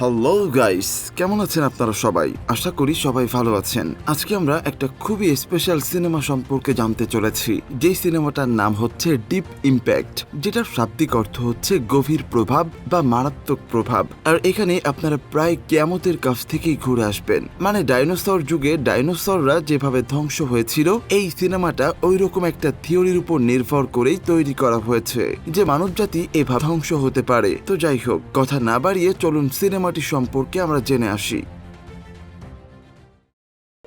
Hello guys কেমন আছেন আপনারা সবাই? আশা করি সবাই ভালো আছেন। আজকে আমরা একটা খুবই স্পেশাল সিনেমা সম্পর্কে জানতে চলেছি। যেই সিনেমাটার নাম হচ্ছে ডিপ ইম্প্যাক্ট যেটার শাব্দিক অর্থ হচ্ছে গভীর প্রভাব বা মারাত্মক প্রভাব। আর এখানে আপনারা প্রায় কেয়ামতের কাছ থেকেই ঘুরে আসবেন। মানে ডাইনোসর যুগে ডাইনোসররা যেভাবে ধ্বংস হয়েছিল, এই সিনেমাটা ওই রকম একটা থিওরির উপর নির্ভর করেই তৈরি করা হয়েছে। যে মানবজাতি এভাবে ধ্বংস হতে পারে। তো যাই হোক, কথা না বাড়িয়ে চলুন সিনেমাটি সম্পর্কে আমরা জেনে আসি।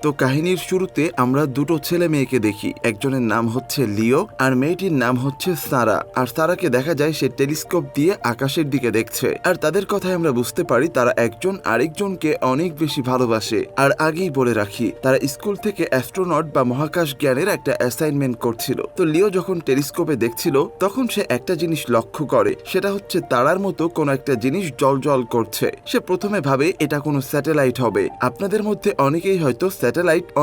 তো কাহিনীর শুরুতে আমরা দুটো ছেলে মেয়েকে দেখি। একজনের নাম হচ্ছে লিও আর মেয়েটির নাম হচ্ছে সারা। আর সারাকে দেখা যায় সে টেলিস্কোপ দিয়ে আকাশের দিকে দেখছে। আর তাদের কথায় আমরা বুঝতে পারি তারা একজন আরেকজনকে অনেক বেশি ভালোবাসে। আর আগেই বলে রাখি, তারা স্কুল থেকে অ্যাস্ট্রোনট বা মহাকাশ জ্ঞানের একটা অ্যাসাইনমেন্ট করছিল। তো লিও যখন টেলিস্কোপে দেখছিল, তখন সে একটা জিনিস লক্ষ্য করে, সেটা হচ্ছে তারার মতো কোনো একটা জিনিস জল জল করছে। সে প্রথমে ভাবে এটা কোনো স্যাটেলাইট হবে। আপনাদের মধ্যে অনেকেই হয়তো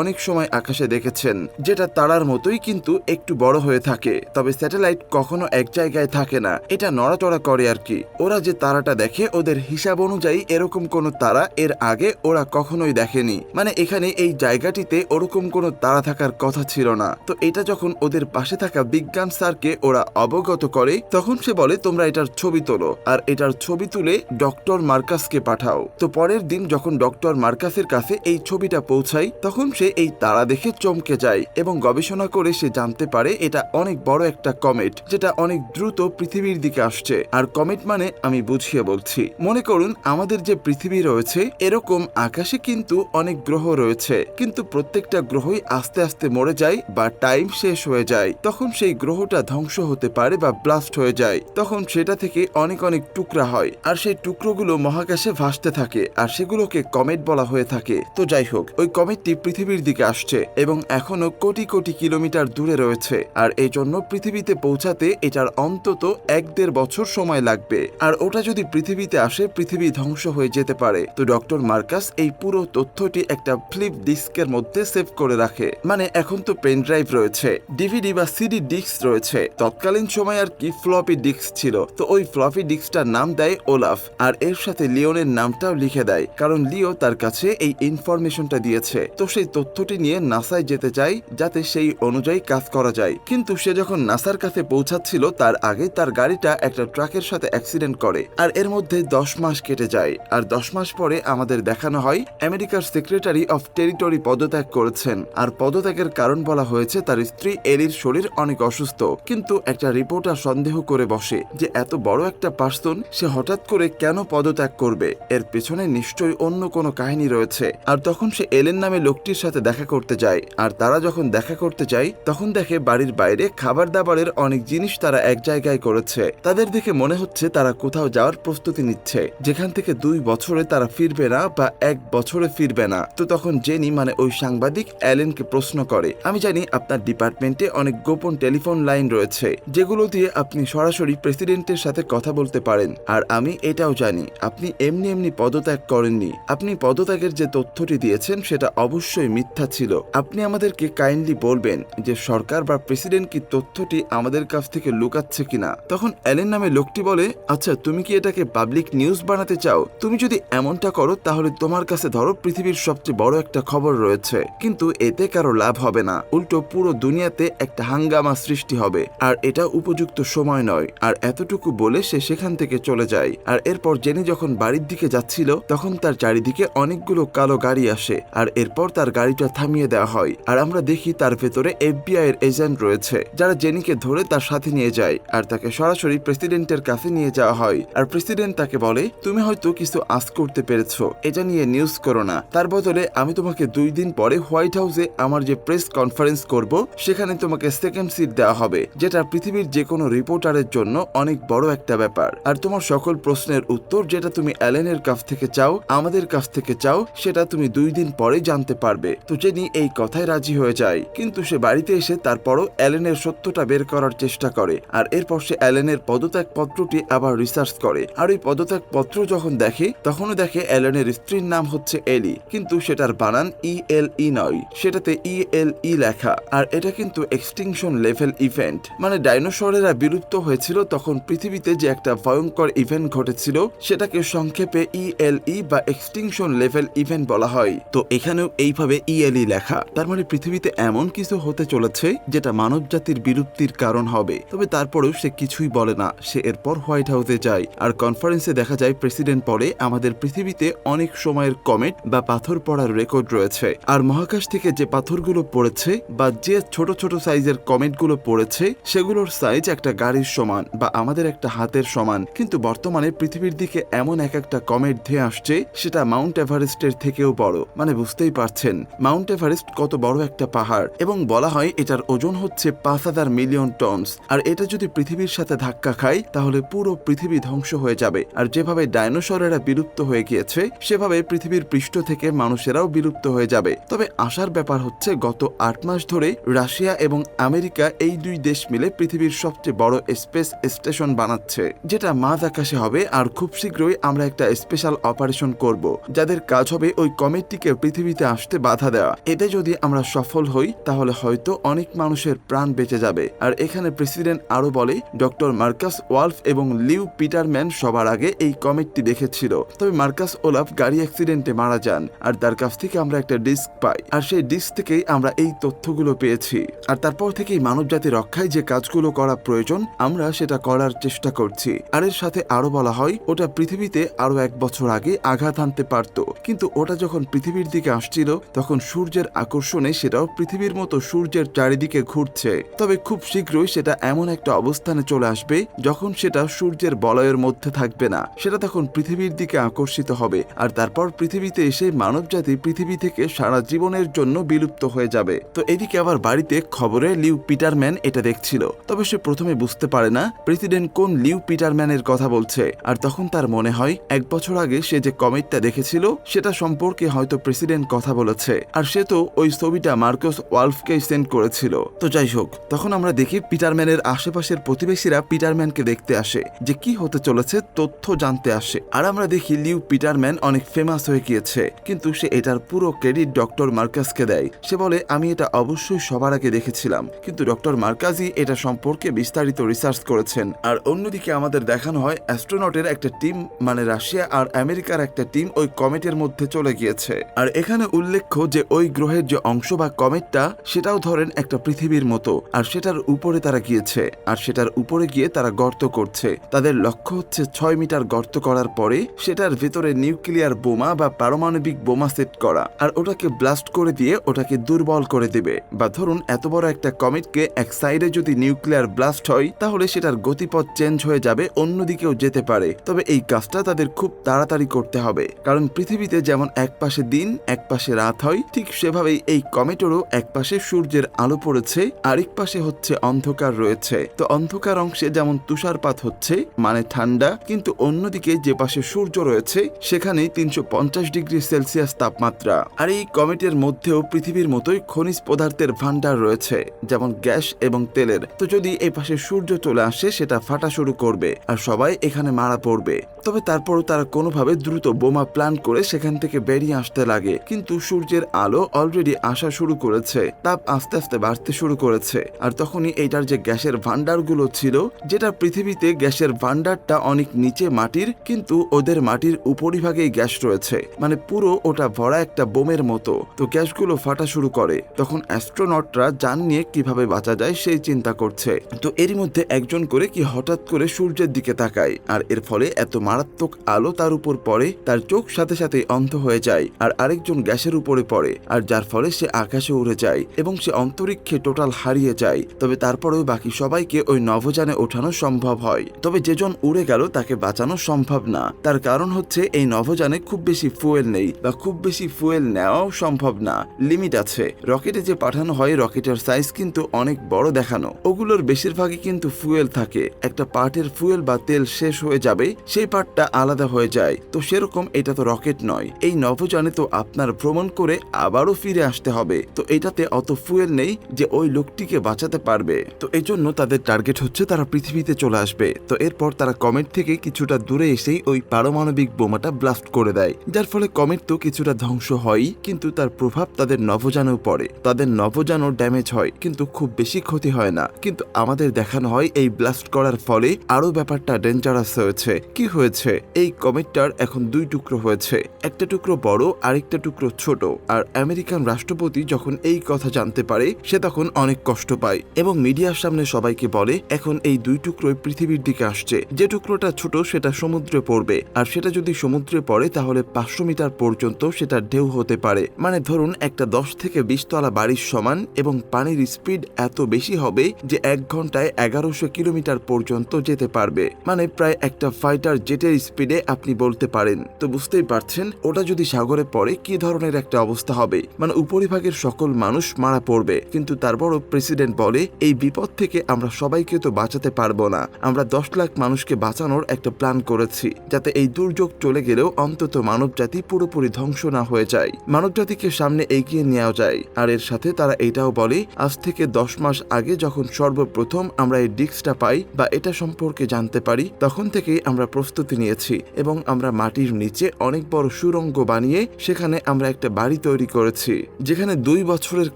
অনেক সময় আকাশে দেখেছেন, যেটা তারার মতোই কিন্তু একটু বড় হয়ে থাকে। তবে স্যাটেলাইট কখনো এক জায়গায় থাকে না, এটা নড়াচড়া করে আর কি। ওরা যে তারাটা দেখে, ওদের হিসাব অনুযায়ী এরকম কোনো তারা এর আগে ওরা কখনোই দেখেনি। মানে এখানে এই জায়গাটিতে ওরকম কোনো তারা থাকার কথা ছিল না। তো এটা যখন ওদের পাশে থাকা বিজ্ঞান স্যারকে ওরা অবগত করে, তখন সে বলে, তোমরা এটার ছবি তোলো, আর এটার ছবি তুলে ডক্টর মার্কাসকে পাঠাও। তো পরের দিন যখন ডক্টর মার্কাসের কাছে এই ছবিটা পৌঁছায় তখন সে এই তারা দেখে চমকে যায় এবং গবেষণা করে সে জানতে পারে এটা অনেক বড় একটা কমেট, যেটা অনেক দ্রুত পৃথিবীর দিকে আসছে। আর কমেট মানে আমি বুঝিয়ে বলছি। মনে করুন, আমাদের যে পৃথিবী রয়েছে, এরকম আকাশে কিন্তু অনেক গ্রহ রয়েছে। কিন্তু প্রত্যেকটা গ্রহই আস্তে আস্তে মরে যায় বা টাইম শেষ হয়ে যায়। তখন সেই গ্রহটা ধ্বংস হতে পারে বা ব্লাস্ট হয়ে যায়। তখন সেটা থেকে অনেক অনেক টুকরা হয়। আর সেই টুকরোগুলো মহাকাশে ভাসতে থাকে। আর সেগুলোকে কমেট বলা হয়ে থাকে। তো যাই হোক, ওই কমেটটি পৃথিবীর দিকে আসছে এবং এখনও কোটি কোটি কিলোমিটার দূরে রয়েছে। আর এই জন্য পৃথিবীতে পৌঁছাতে এটার অন্তত এক দেড় বছর সময় লাগবে। আর ওটা যদি পৃথিবীতে আসে, পৃথিবী ধ্বংস হয়ে যেতে পারে। তো ডক্টর মার্কাস এই পুরো তথ্যটি একটা ফ্লিপ ডিস্কের মধ্যে সেভ করে রাখে। মানে এখন তো পেন ড্রাইভ রয়েছে, ডিভিডি বা সিডি ডিস্ক রয়েছে। তৎকালীন সময় আর কি ফ্লপি ডিস্ক ছিল। তো ওই ফ্লপি ডিস্কটার নাম দেয় ওলাফ। আর এর সাথে লিওনের নামটাও লিখে দেয়। কারণ লিও তার কাছে এই ইনফরমেশনটা দিয়েছে। তো সেই তথ্যটি নিয়ে নাসায় যেতে চাই, যাতে সেই অনুযায়ী কাজ করা যায়। কিন্তু সে যখন নাসার কাছে পৌঁছাচ্ছিল, তার আগে তার গাড়িটা একটা ট্রাকের সাথে অ্যাক্সিডেন্ট করে, আর এর মধ্যে দশ মাস কেটে যায়। আর দশ মাস পরে আমাদের দেখানো হয়, আমেরিকার সেক্রেটারি অফ টেরিটরি পদত্যাগ করেছেন। আর পদত্যাগের কারণ বলা হয়েছে, তার স্ত্রী এলির শরীর অনেক অসুস্থ। কিন্তু একটা রিপোর্টার সন্দেহ করে বসে যে এত বড় একটা পার্সন, সে হঠাৎ করে কেন পদত্যাগ করবে? এর পেছনে নিশ্চয়ই অন্য কোনো কাহিনী রয়েছে। আর তখন সে এলেন নামে লোকটির সাথে দেখা করতে যায়। আর তারা যখন দেখা করতে যায়, তখন দেখে বাড়ির বাইরে খাবার দাবারের অনেক জিনিস তারা এক জায়গায় করেছে। তাদের দেখে মনে হচ্ছে তারা কোথাও যাওয়ার প্রস্তুতি নিচ্ছে। যেখান থেকে দুই বছরে তারা ফিরবে না বা এক বছরে ফিরবে না। তো তখন জেনি মানে ওই সাংবাদিক, অ্যালেনকে প্রশ্ন করে, আমি জানি আপনার ডিপার্টমেন্টে অনেক গোপন টেলিফোন লাইন রয়েছে, যেগুলো দিয়ে আপনি সরাসরি প্রেসিডেন্টের সাথে কথা বলতে পারেন। আর আমি এটাও জানি, আপনি এমনি এমনি পদত্যাগ করেননি। আপনি পদত্যাগের যে তথ্যটি দিয়েছেন, সেটা অবশ্যই মিথ্যা ছিল। আপনি আমাদেরকে কাইন্ডলি বলবেন যে সরকার বা প্রেসিডেন্ট কি তথ্যটি আমাদের কাছ থেকে লুকাচ্ছে কিনা? তখন অ্যালেন নামে লোকটি বলে আচ্ছা তুমি কি এটাকে পাবলিক নিউজ বানাতে চাও? তুমি যদি এমনটা করো, তাহলে তোমার কাছে ধরো পৃথিবীর সবচেয়ে বড় একটা খবর রয়েছে। কিন্তু এতে কারও লাভ হবে না। উল্টো পুরো দুনিয়াতে একটা হাঙ্গামা সৃষ্টি হবে। আর এটা উপযুক্ত সময় নয়। আর এতটুকু বলে সে সেখান থেকে চলে যায়। আর এরপর জেনি যখন বাড়ির দিকে যাচ্ছিল, তখন তার চারিদিকে অনেকগুলো কালো গাড়ি আসে। আর এরপর তার গাড়িটা থামিয়ে দেওয়া হয়। আর আমরা দেখি তার ভেতরে এফবিআই এর এজেন্ট রয়েছে, যারা জেনিকে ধরে তার সাথে নিয়ে যায় আর তাকে সরাসরি প্রেসিডেন্টের কাছে নিয়ে যাওয়া হয়। আর প্রেসিডেন্ট তাকে বলে, তুমি হয়তো কিছু আজ করতে পেরেছ, এটা নিয়ে নিউজ করো না। তার বদলে আমি তোমাকে দুই দিন পরে হোয়াইট হাউসে আমার যে প্রেস কনফারেন্স করব, সেখানে তোমাকে সেকেন্ড সিট দেওয়া হবে, যেটা পৃথিবীর যে কোনো রিপোর্টারের জন্য অনেক বড় একটা ব্যাপার। আর তোমার সকল প্রশ্নের উত্তর যেটা তুমি অ্যালেনের কাছ থেকে চাও, আমাদের কাছ থেকে চাও, সেটা তুমি দুই দিন পরে জানতে জানতে পারবে। তো জেনি এই কথায় রাজি হয়ে যায়। কিন্তু সে বাড়িতে এসে তারপরও অ্যালেনের সত্যটা বের করার চেষ্টা করে। আর এরপর সে অ্যালেনের পদত্যাগ পত্রটি আবার রিসার্চ করে। আর ওই পদত্যাগ পত্র যখন দেখে, তখনও দেখে অ্যালেনের স্ত্রীর নাম হচ্ছে এলি। কিন্তু সেটার বানান ই এল ই নয়। সেটাতে ই এল ই লেখা। আর এটা কিন্তু এক্সটিংশন লেভেল ইভেন্ট মানে ডাইনোসরেরা বিলুপ্ত হয়েছিল তখন পৃথিবীতে যে একটা ভয়ঙ্কর ইভেন্ট ঘটেছিল, সেটাকে সংক্ষেপে ই এল ই বা এক্সটিংশন লেভেল ইভেন্ট বলা হয়। তো এখানেও এইভাবে ই এল ই লেখা। তার মানে পৃথিবীতে এমন কিছু হতে চলেছে যেটা মানব জাতির বিলুপ্তির কারণ হবে। তবে তারপরেও সে কিছুই বলে না। সে এরপর হোয়াইট হাউসে যায়। আর কনফারেন্সে দেখা যায়, প্রেসিডেন্ট পরে আমাদের পৃথিবীতে অনেক সময়ের কমেট বা পাথর পড়ার রেকর্ড রয়েছে। আর মহাকাশ থেকে যে পাথরগুলো পড়েছে বা যে ছোট ছোট সাইজের কমেটগুলো পড়েছে, সেগুলোর সাইজ একটা গাড়ির সমান বা আমাদের একটা হাতের সমান। কিন্তু বর্তমানে পৃথিবীর দিকে এমন এক একটা কমেট ধেয়ে আসছে, সেটা মাউন্ট এভারেস্টের থেকেও বড়। মানে বুঝতেই পারছেন। মাউন্ট এভারেস্ট কত বড় একটা পাহাড়, এবং বলা হয় এটার ওজন হচ্ছে পাঁচ হাজার মিলিয়ন টনস। আর এটা যদি পৃথিবীর সাথে ধাক্কা খায়, তাহলে পুরো পৃথিবী ধ্বংস হয়ে যাবে। আর যেভাবে ডাইনোসরেরা বিলুপ্ত হয়ে গিয়েছে, সেভাবে পৃথিবীর পৃষ্ঠ থেকে মানুষেরাও বিলুপ্ত হয়ে যাবে। তবে আসার ব্যাপার হচ্ছে, গত আট মাস ধরে রাশিয়া এবং আমেরিকা এই দুই দেশ মিলে পৃথিবীর সবচেয়ে বড় স্পেস স্টেশন বানাচ্ছে, যেটা মাঝ আকাশে হবে। আর খুব শীঘ্রই আমরা একটা স্পেশাল অপারেশন করব, যাদের কাজ হবে ওই কমেটটিকে পৃথিবীতে আসতে বাধা দেওয়া। এতে যদি আমরা সফল হই, তাহলে হয়তো অনেক মানুষের প্রাণ বেঁচে যাবে। আর এখানে প্রেসিডেন্ট আরও বলে, ডক্টর মার্কাস ওয়ালফ এবং লিউ পিটারম্যান সবার আগে এই কমেটটি দেখেছিল। তবে মার্কাস ওলাফ গাড়ি অ্যাক্সিডেন্টে মারা যান, আর তার কাছ থেকে আমরা একটা ডিস্ক পাই। আর সেই ডিস্ক থেকেই আমরা এই তথ্যগুলো পেয়েছি। আর তারপর থেকেই মানবজাতি রক্ষায় যে কাজগুলো করা প্রয়োজন, আমরা সেটা করার চেষ্টা করছি। আর এর সাথে আরও বলা হয়, ওটা পৃথিবীতে আরও এক বছর আগে আঘাত আনতে পারত। কিন্তু ওটা যখন পৃথিবীর দিকে আসছিল তখন সূর্যের আকর্ষণে সেটাও পৃথিবীর মতো সূর্যের চারিদিকে ঘুরছে। তবে খুব শীঘ্রই সেটা এমন একটা অবস্থানে চলে আসবে, যখন সেটা সূর্যের বলয়ের মধ্যে থাকবে না। সেটা তখন পৃথিবীর দিকে আকর্ষিত হবে, আর তারপর পৃথিবীতে এসে মানবজাতি পৃথিবী থেকে সারা জীবনের জন্য বিলুপ্ত হয়ে যাবে। তো এদিকে আবার বাড়িতে খবরে লিউ পিটারম্যান এটা দেখছিল। তবে সে প্রথমে বুঝতে পারে না, প্রেসিডেন্ট কোন লিউ পিটারম্যানের কথা বলছে। আর তখন তার মনে হয়, এক বছর আগে সে যে কমেটটা দেখেছিল, সেটা সম্পর্কে হয়তো প্রেসিডেন্ট কথা বলেছে। আর সে তো ওই ছবিটা মার্কস ওয়ালফকে সেন্ড করেছিল। তো যাই হোক, তখন আমরা দেখি পিটারম্যানের আশেপাশের প্রতিবেশীরা পিটারম্যানকে দেখতে আসে। যে কি হতে চলেছে, তথ্য জানতে আসে। আর আমরা দেখি লিউ পিটারম্যান অনেক ফেমাস হয়ে গিয়েছে। কিন্তু সে এটার পুরো ক্রেডিট ডক্টর মার্কাসকে দেয়। সে বলে, আমি এটা অবশ্যই সবার আগে দেখেছিলাম। কিন্তু ডক্টর মার্কাজি এটা সম্পর্কে বিস্তারিত রিসার্চ করেছেন। আর অন্যদিকে আমাদের দেখানো হয় অ্যাস্ট্রোনটের একটা টিম মানে রাশিয়া আর আমেরিকার একটা টিম ওই কমেটের মধ্যে চলে গিয়েছে। আর এখানে উল্লেখ্য যে ওই গ্রহের যে অংশ বা কমেটটা, সেটাও ধরেন একটা পৃথিবীর মতো। আর সেটার উপরে তারা গিয়েছে। আর সেটার উপরে গিয়ে তারা গর্ত করছে। তাদের লক্ষ্য হচ্ছে ছয় মিটার গর্ত করার পরে সেটার ভেতরে নিউক্লিয়ার বোমা বা পারমাণবিক বোমা সেট করা। আর ওটাকে ব্লাস্ট করে দিয়ে ওটাকে দুর্বল করে দেবে। বা ধরুন, এত বড় একটা কমেটকে এক সাইডে যদি নিউক্লিয়ার ব্লাস্ট হয়, তাহলে সেটার গতিপথ চেঞ্জ হয়ে যাবে, অন্যদিকেও যেতে পারে। তবে এই কাজটা তাদের খুব তাড়াতাড়ি করতে হবে। কারণ পৃথিবীতে যেমন এক পাশে দিন এক পাশে রাত হয়, ঠিক সেভাবেই এই কমেটেরও এক পাশে সূর্যের আলো পড়েছে, আরেক পাশে হচ্ছে অন্ধকার রয়েছে। তো অন্ধকার অংশে যেমন তুষারপাত হচ্ছে মানে ঠান্ডা, কিন্তু অন্যদিকে যে পাশে সূর্য রয়েছে, সেখানে তিনশো পঞ্চাশ ডিগ্রি সেলসিয়াস তাপমাত্রা। আর এই কমেটের মধ্যেও পৃথিবীর মতোই খনিজ পদার্থের ভান্ডার রয়েছে, যেমন গ্যাস এবং তেলের। তো যদি এই পাশে সূর্য চলে আসে, সেটা ফাটা শুরু করবে, আর সবাই এখানে মারা পড়বে। তবে তারপরও তারা কোনোভাবে দ্রুত বোমা প্ল্যান করে সেখান থেকে বেরিয়ে আসতে লাগে। কিন্তু সূর্যের আলো অলরেডি আসা শুরু করেছে। তাপ আস্তে আস্তে বাড়তে শুরু করেছে। আর তখনই এইটার যে গ্যাসের ভান্ডারগুলো ছিল, যেটা পৃথিবীতে গ্যাসের ভান্ডারটা অনেক নিচে মাটির, কিন্তু ওদের মাটির উপরিভাগেই গ্যাস রয়েছে। মানে পুরো ওটা ভরা একটা বোমের মতো। তো গ্যাসগুলো ফাটা শুরু করে। তখন অ্যাস্ট্রোনটরা যান নিয়ে কীভাবে বাঁচা যায় সেই চিন্তা করছে। তো এরই মধ্যে একজন করে কি হঠাৎ করে সূর্যের দিকে তাকায়। আর এর ফলে এত মারাত্মক আলো তার উপর পড়ে, তার চোখ সাথে সাথে অন্ধ হয়ে যায়। আর আরেকজন গ্যাসের উপরে পড়ে, আর যার ফলে সে আকাশে উড়ে যায় এবং সে অন্তরিক্ষে টোটাল হারিয়ে যায়। তবে তারপরেও বাকি সবাইকে ওই নভোযানে ওঠানো সম্ভব হয়। তবে যেজন উড়ে গেল, তাকে বাঁচানো সম্ভব না। তার কারণ হচ্ছে, এই নভোযানে খুব বেশি ফুয়েল নেই বা খুব বেশি ফুয়েল নেওয়াও সম্ভব না। লিমিট আছে। রকেটে যে পাঠানো হয়, রকেটের সাইজ কিন্তু অনেক বড় দেখানো। ওগুলোর বেশিরভাগই কিন্তু ফুয়েল থাকে। একটা পার্টের ফুয়েল বা তেল শেষ হয়ে যাবে, সেই পার্টটা আলাদা হয়ে যায়। তো সেরকম এটা তো রকেট নয়। এই নভোযানে তো আপনার ভ্রমণ ভ্রমণ করে আবারও ফিরে আসতে হবে। তো এটাতে অত ফুয়েল নেই যে ওই লোকটিকে বাঁচাতে পারবে। তো এই জন্য তাদের টার্গেট হচ্ছে তারা পৃথিবীতে চলে আসবে। তো এরপর তারা কমেট থেকে কিছুটা দূরে এসেই ওই পারমাণবিক বোমাটা ব্লাস্ট করে দেয়। যার ফলে কমেট তো কিছুটা ধ্বংস হয়ই, কিন্তু তার প্রভাব তাদের নভোযানেও পড়ে। তাদের নভোযানও ড্যামেজ হয়, কিন্তু খুব বেশি ক্ষতি হয় না। কিন্তু আমাদের দেখানো হয় এই ব্লাস্ট করার ফলে আরও ব্যাপারটা ডেঞ্জারাস হয়েছে। কি হয়েছে? এই কমেটটার এখন দুই টুকরো হয়েছে। একটা টুকরো বড়, আরেকটা টুকরো ছোট। আর আমেরিকান রাষ্ট্রপতি যখন এই কথা জানতে পারে, সে তখন অনেক কষ্ট পায় এবং মিডিয়ার সামনে সবাইকে বলে, এখন এই দুই টুকরোই পৃথিবীর দিকে আসছে। যে টুকরোটা ছোট, সেটা সমুদ্রে পড়বে। আর সেটা যদি সমুদ্রে পড়ে, তাহলে পাঁচশো মিটার পর্যন্ত সেটা ঢেউ হতে পারে। মানে ধরুন, একটা দশ থেকে বিশ তলা বাড়ির সমান এবং পানির স্পিড এত বেশি হবে যে এক ঘন্টায় এগারোশো কিলোমিটার পর্যন্ত যেতে পারবে। মানে প্রায় একটা ফাইটার জেটের স্পিডে আপনি বলতে পারেন। তো বুঝতেই পারছেন, ওটা যদি সাগরে পড়ে, কি ধরনের একটা অবস্থা হবে। মানে উপরিভাগের সকল মানুষ মারা পড়বে। কিন্তু তারপরও প্রেসিডেন্ট বলে, এই বিপদ থেকে আমরা সবাইকে তো বাঁচাতে পারব না। আমরা দশ লাখ মানুষকে বাঁচানোর একটা প্ল্যান করেছি, যাতে এই দুর্যোগ চলে গেলেও অন্তত মানবজাতি পুরোপুরি ধ্বংস না হয়ে যায়। মানবজাতিকে সামনে এগিয়ে নেওয়া যায়। আর এর সাথে তারা এটাও বলে, আজ থেকে দশ মাস আগে যখন সর্বপ্রথম আমরা এই ডিস্কটা পাই বা এটা সম্পর্কে জানতে পারি, তখন থেকেই আমরা প্রস্তুতি নিয়েছি এবং আমরা মাটির নিচে অনেক বড় সুরঙ্গ বানিয়ে সেখানে আমরা একটা বাড়ি তৈরি করেছি, যেখানে দুই বছরের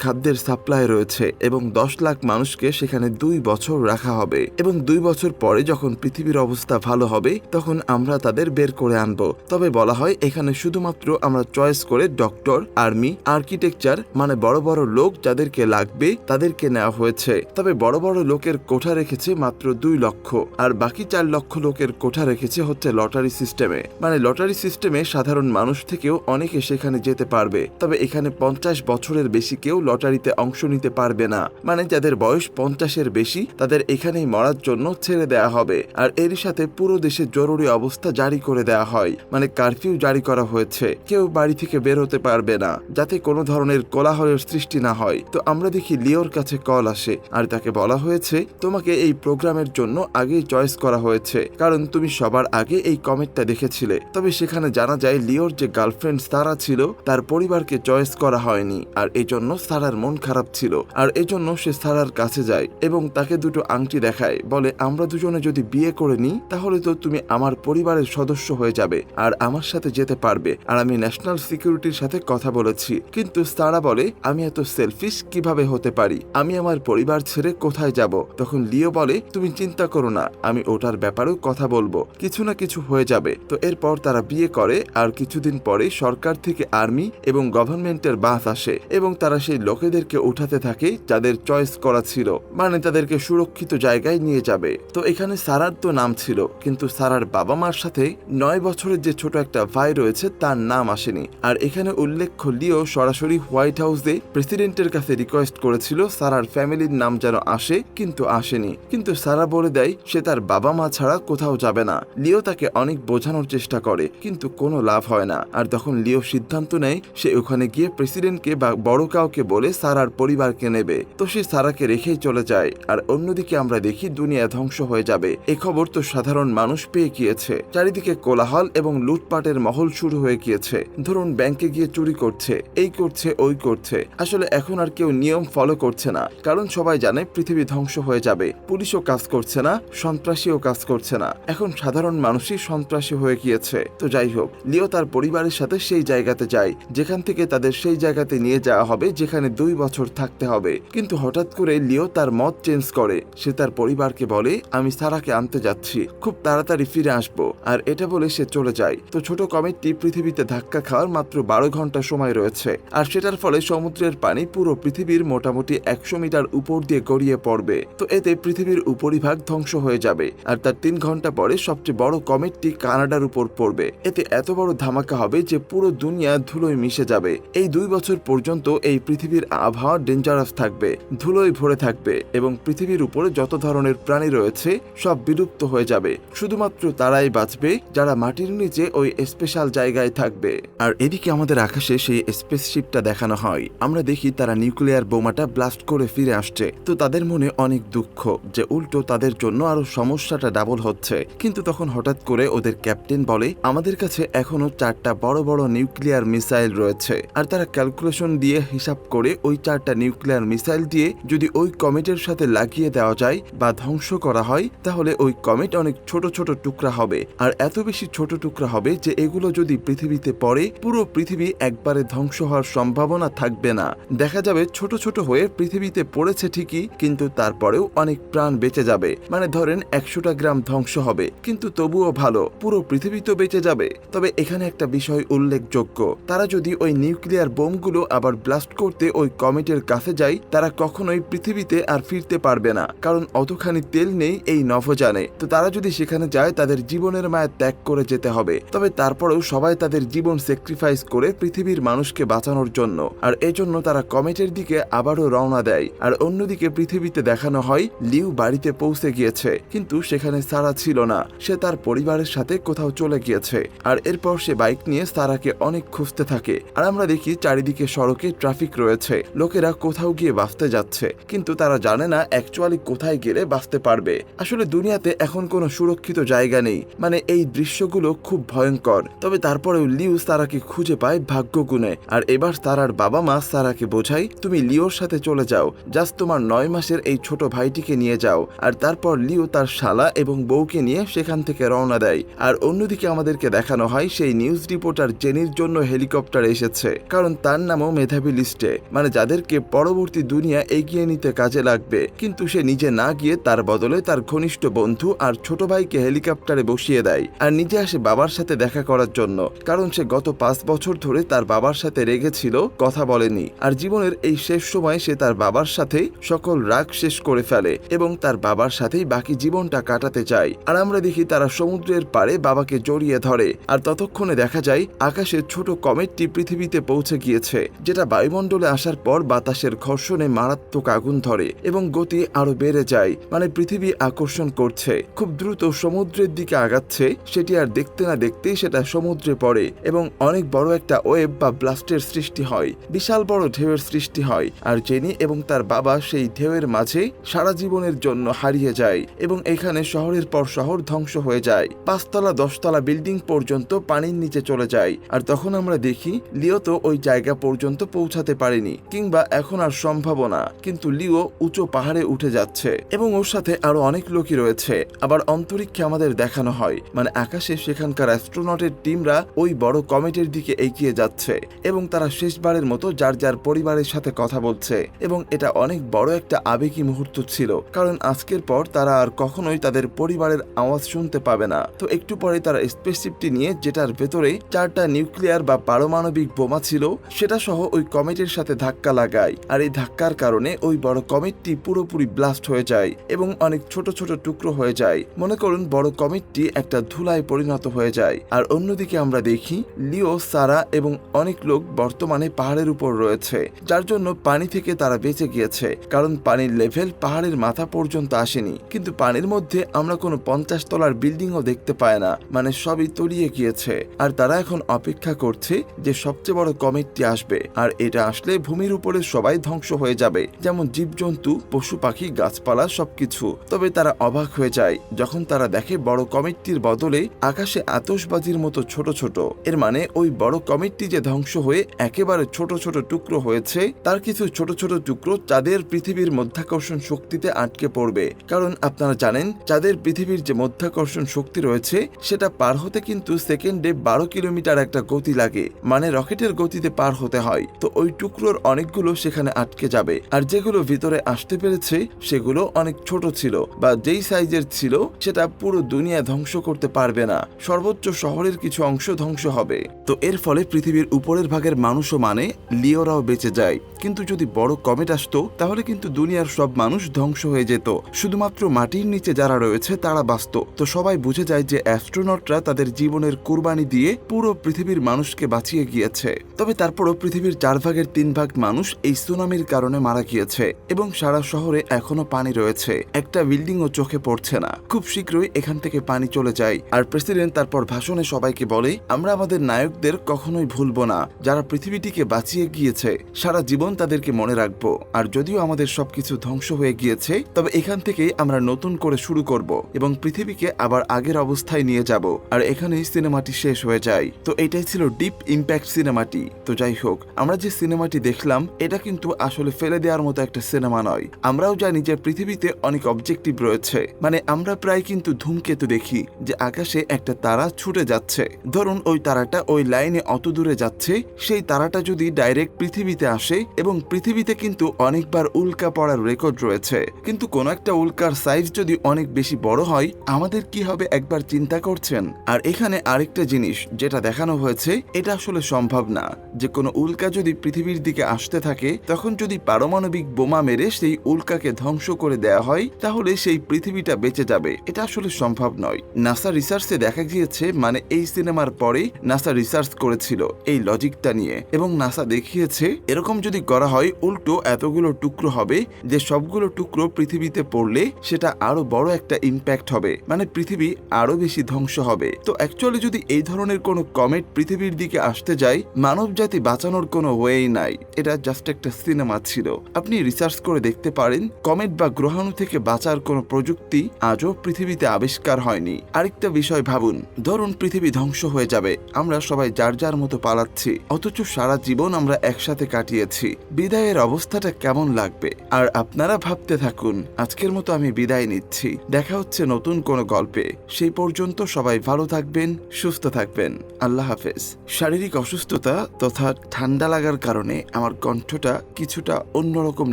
খাদ্যের সাপ্লাই রয়েছে এবং দশ লাখ মানুষকে সেখানে দুই বছর রাখা হবে এবং দুই বছর পরে যখন পৃথিবীর অবস্থা ভালো হবে, তখন আমরা তাদের বের করে আনব। তবে বলা হয়, এখানে শুধুমাত্র আমরা চয়েস করে ডক্টর আর্মি আর্কিটেকচার মানে বড় বড় লোক যাদেরকে লাগবে, তাদেরকে নেওয়া হয়েছে। তবে বড় বড় লোকের কোঠা রেখেছে মাত্র দুই লক্ষ, আর বাকি চার লক্ষ লোকের কোঠা রেখেছে হচ্ছে লটারি সিস্টেমে মানে লটারি সিস্টেমে সাধারণ মানুষ থেকেও অনেকে সেখানে যেতে পারবে। তবে এখানে পঞ্চাশ বছরের বেশি কেউ লটারিতে অংশ নিতে পারবে না। মানে যাদের বয়স পঞ্চাশের বেশি, তাদের এখানেই মরার জন্য ছেড়ে দেওয়া হবে। আর এরই সাথে পুরো দেশে জরুরি অবস্থা জারি করে দেওয়া হয়। মানে কারফিউ জারি করা হয়েছে। কেউ বাড়ি থেকে বের হতে পারবে না, যাতে কোনো ধরনের কোলাহলের সৃষ্টি না হয়। তো আমরা দেখি লিওর কাছে কল আসে, আর তাকে বলা হয়েছে, তোমাকে এই প্রোগ্রামের জন্য আগেই চয়েস করা হয়েছে। কারণ তুমি সবার আগে এই কমেন্টটা দেখেছিলে। তবে সেখানে জানা যায়, লিওর যে গার্লফ্রেন্ড সারা ছিল, তার পরিবারকে চয়েস করা হয়নি। আর এজন্য সারার মন খারাপ ছিল। আর এজন্য সে সারার কাছে যায় এবং তাকে দুটো আংটি দেখায়। বলে, আমরা দুজনে যদি বিয়ে করে নিই, তাহলে তো তুমি আমার পরিবারের সদস্য হয়ে যাবে আর আমার সাথে যেতে পারবে। আর আমি ন্যাশনাল সিকিউরিটির সাথে কথা বলেছি। কিন্তু সারা বলে, আমি এত সেলফিশ কীভাবে হতে পারি? আমি আমার পরিবার ছেড়ে কোথায় যাব? তখন লিও বলে, তুমি চিন্তা করো না, আমি ওটার ব্যাপারেও কথা বলব। কিছু না কিছু হয়ে যাবে। তো এরপর তারা বিয়ে করে। আর কিছুদিন পরে সরকার থেকে আর্মি এবং গভর্নমেন্টের বাস আসে এবং তারা সেই লোকেদেরকে উঠাতে থাকে যাদের চয়েস করা ছিল মানে তাদেরকে সুরক্ষিত জায়গায় নিয়ে যাবে। তো এখানে সারার তো নাম ছিল, কিন্তু সারার বাবা মার সাথে নয় বছরের যে ছোট একটা ভাই রয়েছে তার নাম আসেনি। আর এখানে উল্লেখ্য, লিও সরাসরি হোয়াইট হাউসে প্রেসিডেন্টের কাছে রিকোয়েস্ট করেছিল সারার ফ্যামিলির নাম যেন আসে, কিন্তু আসেনি। কিন্তু সারা বলে দেয়, সে তার বাবা মা ছাড়া কোথাও যাবে না। লিও তাকে অনেক বোঝানোর চেষ্টা করে, কিন্তু কোনো লাভ হয় না। আর তখন লিও সিদ্ধান্ত নেয় সে ওখানে গিয়ে প্রেসিডেন্টকে বা বড় কাউকে বলে সারার পরিবারকে নেবে। তো সে সারাকে রেখেই চলে যায়। আর অন্যদিকে আমরা দেখি দুনিয়া ধ্বংস হয়ে যাবে। এ খবর তো সাধারণ মানুষ পেয়ে গিয়েছে। চারিদিকে কোলাহল এবং লুটপাটের মহল শুরু হয়ে গিয়েছে। ধরুন ব্যাংকে গিয়ে চুরি করছে। এই করছে, ওই করছে। আসলে এখন আর কেউ নিয়ম ফলো করছে না। কারণ সবাই জানে পৃথিবী ধ্বংস হয়ে যাবে। পুলিশও কাজ করছে না, সন্ত্রাসীও কাজ করছে না। এখন সাধারণ মানুষই সন্ত্রাসী হয়ে গিয়েছে। তো যাই হোক, লিও তার পরিবারের সাথে সেই জায়গাতে যায়। যেখান থেকে তাদের সেই জায়গাতে নিয়ে যাওয়া হবে, যেখানে দুই বছর থাকতে হবে। কিন্তু হঠাৎ করে লিও তার মত চেঞ্জ করে। সে তার পরিবারকে বলে, আমি সারাকে আনতে যাচ্ছি। খুব তাড়াতাড়ি ফিরে আসব। আর এটা বলে সে চলে যায়। তো ছোট কমেটটি পৃথিবীতে ধাক্কা খাওয়ার মাত্র বারো ঘণ্টা সময় রয়েছে। আর সেটার ফলে সমুদ্রের পানি পুরো পৃথিবীর মোটামুটি একশো মিটার উপর দিয়ে গড়িয়ে পড়বে। তো এতে পৃথিবীর উপরিভাগ ধ্বংস হয়ে যাবে। আর তার তিন ঘণ্টা পরে সবচেয়ে বড় কমেটটি কানাডার উপর পড়বে। এতে এত বড় ধামাকা হবে যে পুরো দুনিয়া ধুলোয় মিশে যাবে। এই দুই বছর পর্যন্ত এই পৃথিবীর আবহাওয়া ডেঞ্জারাস থাকবে, ধুলোয় ভরে থাকবে এবং পৃথিবীর উপরে যত ধরনের প্রাণী রয়েছে, সব বিলুপ্ত হয়ে যাবে। শুধুমাত্র তারাই বাঁচবে যারা মাটির নিচে ওই স্পেশাল জায়গায় থাকবে। আর এদিকে আমাদের আকাশে সেই স্পেসশিপটা দেখানো হয়। আমরা দেখি তারা নিউক্লিয়ার বোমাটা ব্লাস্ট করে ফিরে আসছে। তো তাদের মনে অনেক দুঃখ যে উল্টো তাদের জন্য আরও সমস্যাটা ডাবল হচ্ছে। কিন্তু তখন হঠাৎ করে ওদের ক্যাপ্টেন বলে, আমাদের কাছে এখনও চারটা বড় বড় নিউক্লিয়ার মিসাইল রয়েছে। আর তারা ক্যালকুলেশন দিয়ে হিসাব করে ওই চারটা নিউক্লিয়ার মিসাইল দিয়ে যদি ওই কমেটের সাথে লাগিয়ে দেওয়া যায় বা ধ্বংস করা হয়, তাহলে ওই কমেট অনেক ছোট ছোট টুকরা হবে। আর এত বেশি ছোট টুকরা হবে যে এগুলো যদি পৃথিবীতে পড়ে, পুরো পৃথিবী একবারে ধ্বংস হওয়ার সম্ভাবনা থাকবে না। দেখা যাবে ছোট ছোট হয়ে পৃথিবীতে পড়েছে ঠিকই, কিন্তু তারপরেও অনেক প্রাণ বেঁচে যাবে। মানে ধরেন একশোটা গ্রাম ধ্বংস হবে, কিন্তু তবুও ভালো, পুরো পৃথিবী তো বেঁচে যাবে। তবে এখানে একটা বিষয় উল্লেখযোগ্য, তারা যদি ওই নিউক্লিয়ার বোমগুলো আবার ব্লাস্ট করতে ওই কমেটের কাছে যায়, তারা কখনোই পৃথিবীতে আর ফিরতে পারবে না, কারণ অতখানি তেল নেই এই নভোযানে। তো তারা যদি সেখানে যায়, তাদের জীবনের মায়া ত্যাগ করে যেতে হবে। তবে তারপরেও সবাই তাদের জীবন স্যাক্রিফাইস করে পৃথিবীর মানুষকে বাঁচানোর জন্য। আর এজন্য তারা কমেটের দিকে আবারও রওনা দেয়। আর অন্যদিকে পৃথিবীতে দেখানো হয়, লিউ বাড়িতে পৌঁছে গিয়েছে। কিন্তু সেখানে সারা ছিল না। সে তার পরিবারের সাথে কোথাও চলে গিয়েছে। আর এরপর সে বাইক নিয়ে সারাকে অনেক খুঁজতে থাকে আর আমরা দেখি চারিদিকে সড়কে ট্রাফিক রয়েছে। লোকেরা কোথাও গিয়ে বাঁচতে যাচ্ছে। কিন্তু তারা জানে না অ্যাকচুয়ালি কোথায় গেলে বাঁচতে পারবে। আসলে দুনিয়াতে এখন কোনো সুরক্ষিত জায়গা নেই। মানে এই দৃশ্যগুলো খুব ভয়ঙ্কর। তবে তারপরেও লিউ সারাকে খুঁজে পায় ভাগ্য গুণে। আর এবার সারার বাবা মা সারাকে বোঝায়, তুমি লিওর সাথে চলে যাও। জাস্ট তোমার নয় মাসের এই ছোট ভাইটিকে নিয়ে যাও। আর তারপর লিও তার শালা এবং বউকে নিয়ে সেখান থেকে রওনা দেয়। আর অন্যদিকে আমাদেরকে দেখানো হয় সেই নিউজ রিপোর্টার জেনির জন্য হেলিকপ্টার এসেছে, কারণ তার নামও মেধাবী লিস্টে মানে যাদেরকে পরবর্তী দুনিয়া এগিয়ে নিতে কাজে লাগবে। কিন্তু সে নিজে না গিয়ে তার বদলে তার ঘনিষ্ঠ বন্ধু আর ছোট ভাইকে হেলিকপ্টারে বসিয়ে দেয় আর নিজে আসে বাবার সাথে দেখা করার জন্য। কারণ সে গত পাঁচ বছর ধরে তার বাবার সাথে রেগেছিল, কথা বলেনি। আর জীবনের এই শেষ সময় সে তার বাবার সাথেই সকল রাগ শেষ করে ফেলে এবং তার বাবার সাথেই বাকি জীবনটা কাটাতে চায়। আর আমরা দেখি তারা সমুদ্রের পাড়ে বাবাকে জড়িয়ে ধরে। আর ততক্ষণে দেখা যায়, আকাশে ছোট কমেটটি পৃথিবীতে পৌঁছে গিয়েছে, যেটা বায়ুমণ্ডলে আসার পর বাতাসের ঘর্ষণে মারাত্মক আগুন ধরে এবং গতি আরও বেড়ে যায়। মানে পৃথিবী আকর্ষণ করছে, খুব দ্রুত সমুদ্রের দিকে আগাচ্ছে, সেটি আর দেখতে না দেখতেই সেটা সমুদ্রে পড়ে এবং অনেক বড় একটা ওয়েব বা ব্লাস্টের সৃষ্টি হয়, বিশাল বড় ঢেউয়ের সৃষ্টি হয়। আর জেনি এবং তার বাবা সেই ঢেউয়ের মাঝে সারা জীবনের জন্য হারিয়ে যায় এবং এখানে শহরের পর শহর ধ্বংস হয়ে যায়। পাঁচতলা, দশতলা বিল্ডিং পর্যন্ত পানির নিচে চলে যায়। আর তখন আমরা দেখি লিও তো ওই জায়গা পর্যন্ত পৌঁছাতে পারেনি, কিংবা এখন আর সম্ভাবনা কিন্তু লিও উঁচু পাহাড়ে উঠে যাচ্ছে, এবং ওর সাথে আরও অনেক লোকই রয়েছে। আবার অন্তরিক্ষে আমাদের দেখানো হয় মানে আকাশে সেখানকার অ্যাস্ট্রোনটের টিমরা ওই বড় কমেটের দিকে এগিয়ে যাচ্ছে, এবং তারা শেষবারের মতো যার যার পরিবারের সাথে কথা বলছে, এবং এটা অনেক বড় একটা আবেগী মুহূর্ত ছিল, কারণ আজকের পর তারা আর কখনোই তাদের পরিবারের আওয়াজ শুনতে পাবে না। তো একটু পরে তারা স্পেসশিপটি নিয়ে, যেটার ভেতরে চারটা নিউক্লিয়ার বা পারমাণবিক বোমা ছিল, সেটা সহ ওই কমেটের সাথে ধাক্কা লাগায়। আর এই ধাক্কার কারণে ওই বড় কমেটটি পুরোপুরি ব্লাস্ট হয়ে যায় এবং অনেক ছোট ছোট টুকরো হয়ে যায়। মনে করুন, বড় কমেটটি একটা ধুলায় পরিণত হয়ে যায়। আর অন্যদিকে আমরা দেখি, লিও, সারা এবং অনেক লোক বর্তমানে পাহাড়ের উপর রয়েছে, যার জন্য পানি থেকে তারা বেঁচে গিয়েছে, কারণ পানির লেভেল পাহাড়ের মাথা পর্যন্ত আসেনি। কিন্তু পানির মধ্যে আমরা কোনো পঞ্চাশ তলার বিল্ডিংও দেখতে পাই না মানে সবই তলিয়ে গিয়েছে। আর তারা এখন অপেক্ষা করছে যে সবচেয়ে বড় কমেটটি আসবে। আর এটা আসলে ভূমির উপরে সবাই ধ্বংস হয়ে যাবে। যেমন জীবজন্তু, পশু পাখি, গাছপালা, সবকিছু। তবে তারা অবাক হয়ে যায়। যখন তারা দেখে বড় কমেটটির বদলে আকাশে আতশবাজির মতো ছোট ছোট। এর মানে ওই বড় কমেটটি যে ধ্বংস হয়ে একেবারে ছোট ছোট টুকরো হয়েছে, তার কিছু ছোট ছোট টুকরো চাঁদের পৃথিবীর মধ্যাকর্ষণ শক্তিতে আটকে পড়বে। কারণ আপনারা জানেন, চাঁদের পৃথিবীর যে মধ্যাকর্ষণ শক্তি রয়েছে, সেটা পার হতে কিন্তু সেকেন্ডে বারো কিলোমিটার একটা গতি লাগে। মানে রকেটের গতিতে পার হতে হয়। তো ওই টুকরোর অনেকগুলো সেখানে আটকে যাবে। আর যেগুলো ভিতরে আসতে পেরেছে, সেগুলো অনেক ছোট ছিল বা যেই সাইজের ছিল, সেটা পুরো দুনিয়া ধ্বংস করতে পারবে না। সর্বোচ্চ শহরের কিছু অংশ ধ্বংস হবে। তো এর ফলে পৃথিবীর উপরের ভাগের মানুষও মানে লিওরাও বেঁচে যায়। কিন্তু যদি বড় কমেট আসতো, তাহলে কিন্তু দুনিয়ার সব মানুষ ধ্বংস হয়ে যেত। শুধুমাত্র মাটির নিচে যারা রয়েছে, তারা বাঁচত। তো সবাই বুঝে যায় যে অ্যাস্ট্রোনটরা তাদের জীবনের কুরবানি দিয়ে পুরো পৃথিবীর মানুষকে বাঁচিয়ে গিয়েছে। তবে তারপরও পৃথিবীর চার ভাগের তিন ভাগ মানুষ এই সুনামির কারণে মারা গিয়েছে এবং সারা শহরে এখনও পানি রয়েছে। একটা বিল্ডিংও চোখে পড়ছে না। খুব শীঘ্রই এখান থেকে পানি চলে যায়। আর প্রেসিডেন্ট তারপর ভাষণে সবাইকে বলে, আমরা আমাদের নায়কদের কখনোই ভুলবো না। যারা পৃথিবীটিকে বাঁচিয়ে গিয়েছে, সারা জীবন তাদেরকে মনে রাখব। আর যদিও আমাদের সবকিছু ধ্বংস হয়ে গিয়েছে, তবে এখান থেকেই আমরা নতুন করে শুরু করব এবং পৃথিবীকে আবার আগের অবস্থায় নিয়ে যাব। আর এখানেই সিনেমাটি শেষ হয়ে যায়। তো এটাই ছিল ডিপ ইম্প্যাক্ট ইম্প্যাক্ট সিনেমাটি। তো যাই হোক, আমরা যে সিনেমাটি দেখলাম, এটা কিন্তু আসলে ফেলে দেওয়ার মতো একটা সিনেমা নয়। আমরাও জানি যে পৃথিবীতে অনেক অবজেক্টিভ রয়েছে। মানে আমরা প্রায় কিন্তু ধূমকেতু দেখি যে আকাশে একটা তারা ছুটে যাচ্ছে। ধরুন ওই তারাটা ওই লাইনে অত দূরে যাচ্ছে, সেই তারাটা যদি ডাইরেক্ট পৃথিবীতে আসে এবং পৃথিবীতে কিন্তু অনেকবার উল্কা পড়ার রেকর্ড রয়েছে। কিন্তু কোনো একটা উল্কার সাইজ যদি অনেক বেশি বড় হয়, আমাদের কি হবে একবার চিন্তা করছেন? আর এখানে আরেকটা জিনিস যেটা দেখানো হয়েছে, এটা আসলে সম্ভব না। যে কোনো উল্কা যদি পৃথিবীর দিকে আসতে থাকে, তখন যদি পারমাণবিক বোমা মেরে সেই উল্কাকে ধ্বংস করে দেয়া হয়, তাহলে সেই পৃথিবীটা বেঁচে যাবে। এটা আসলে সম্ভব নয়। নাসা রিসার্চে দেখা গিয়েছে মানে এই সিনেমার পরে নাসা রিসার্চ করেছিল এই লজিকটা নিয়ে। এবং নাসা দেখিয়েছে, এরকম যদি করা হয়, উল্টো এতগুলো টুকরো হবে, যে সবগুলো টুকরো পৃথিবীতে পড়লে সেটা আরও বড় একটা ইম্প্যাক্ট হবে। মানে পৃথিবী আরও বেশি ধ্বংস হবে। তো অ্যাকচুয়ালি যদি এই ধরনের কোনো কমেট পৃথিবীর দিকে আসতে যায় মানব জাতি বাঁচানোর কোনো ওয়েই নাই। এটা জাস্ট একটা সিনেমা ছিল। আপনি রিসার্চ করে দেখতে পারেন কমেট বা গ্রহাণু থেকে বাঁচার কোনো প্রযুক্তি আজও পৃথিবীতে আবিষ্কার হয়নি। আরেকটা বিষয় ভাবুন, ধরুন পৃথিবী ধ্বংস হয়ে যাবে, আমরা সবাই যার যার মতো পালাচ্ছি, অথচ সারা জীবন আমরা একসাথে কাটিয়েছি। বিদায়ের অবস্থাটা কেমন লাগবে? আর আপনারা ভাবতে থাকুন, আজকের মতো আমি বিদায় নিচ্ছি। দেখা হচ্ছে নতুন কোনো গল্পে। সেই পর্যন্ত সবাই ভালো থাকবেন, সুস্থ থাকবেন। আল্লাহ হাফেজ। শারীরিক অসুস্থতা তথা ঠান্ডা লাগার কারণে আমার কণ্ঠটা কিছুটা অন্যরকম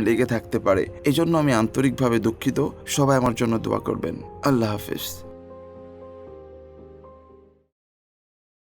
লেগে থাকতে পারে। এজন্য আমি আন্তরিকভাবে দুঃখিত। সবাই আমার জন্য দোয়া করবেন। আল্লাহ হাফেজ।